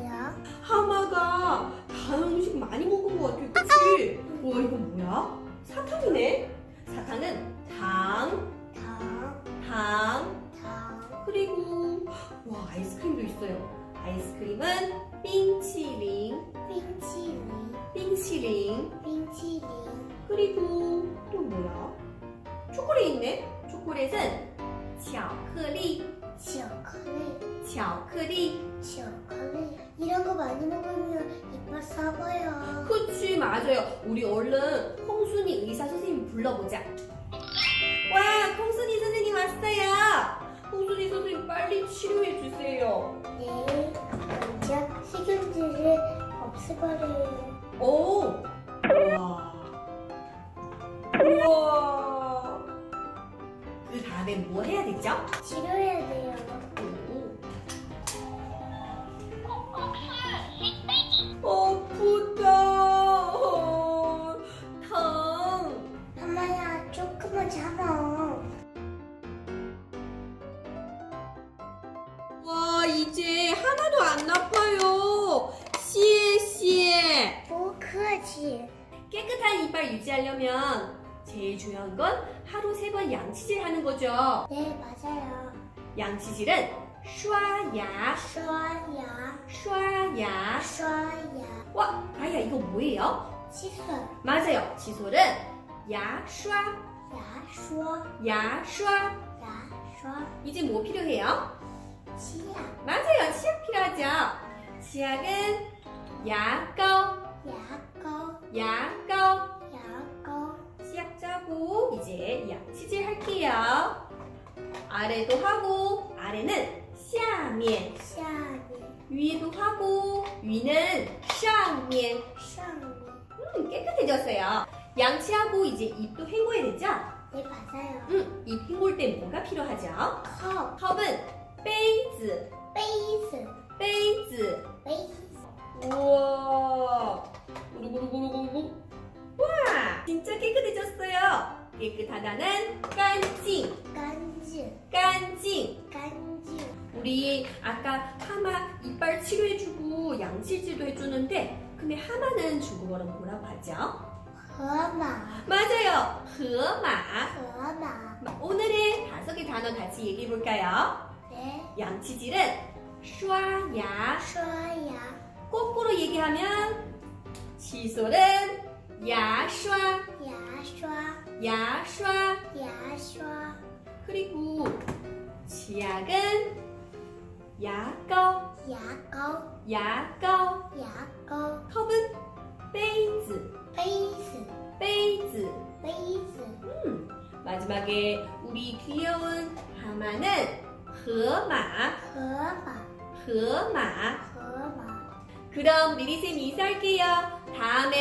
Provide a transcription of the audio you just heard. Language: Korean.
거야? 하마가 단 음식 많이 먹은 것 같아 그치? 와 이거 뭐야? 사탕이네 사탕은 당, 당, 당 당. 그리고 와 아이스크림도 있어요 아이스크림은 빙치링 빙치링, 빙치링 빙치링. 그리고 또 뭐야? 초콜릿 있네 초콜릿은 巧克力 巧克力, 巧克力 巧克力. 이런 거 많이 먹으면 이빨 썩어요. 그치 맞아요 우리 얼른 콩순이 의사 선생님 불러보자 와 콩순이 선생님 왔어요 콩순이 선생님 빨리 치료해 주세요 네, 먼저 식용들을 없애버려요. 오 우와 우와 그 다음에 뭐 해야 되죠? 치료해야 돼요. 오. 아프다 어, 疼엄마야, 조금만 참아. 와 이제 하나도 안 아파요. 시에시에 뭐크지 깨끗한 이빨 유지하려면 제일 중요한 건 하루 세 번 양치질 하는 거죠. 네, 맞아요. 양치질은 슈아야, 슈아야, 슈아야. 슈아야. 와, 아야 이거 뭐예요? 칫솔. 맞아요. 칫솔은 야슈아, 야쇼 야슈아. 야쇼 이제 뭐 필요해요? 치약 맞아요. 치약 필요하죠. 치약은 야꺼, 야꺼, 야꺼. 牙膏, 치약 짜고 이제 양치질 할게요. 아래도 하고 아래는 下面下面, 위에도 하고 위는 上面上面. 음, 깨끗해졌어요. 양치하고 이제 입도 헹궈야 되죠? 네, 맞아요. 음, 입 헹굴 때 뭐가 필요하죠? 컵, 컵은 杯子,杯子,杯子.杯子. 우와. 구루구루구루구루. 와, 진짜 깨끗해졌어요. 깨끗하다는 깐징 깐징 깐징 깐징 우리 아까 하마 이빨 치료해주고 양치질도 해주는데 근데 하마는 중국어로 뭐라고 하죠? 허마, 맞아요. 허마. 허마, 오늘의 다섯 개 단어 같이 얘기해 볼까요? 네, 양치질은 슈아야 샤야, 거꾸로 얘기하면 칫솔은 야슈아. 야샤, 야샤 야샤 그리고 치약은 야꺼. 야꺼. 야꺼. 야꺼. 컵은 베이즈. 베이즈. 베이즈. 베이즈. 음 마지막에 우리 귀여운 하마는 허마 허마 허마 허마 그럼 미리 쌤 인사할게요. 다음에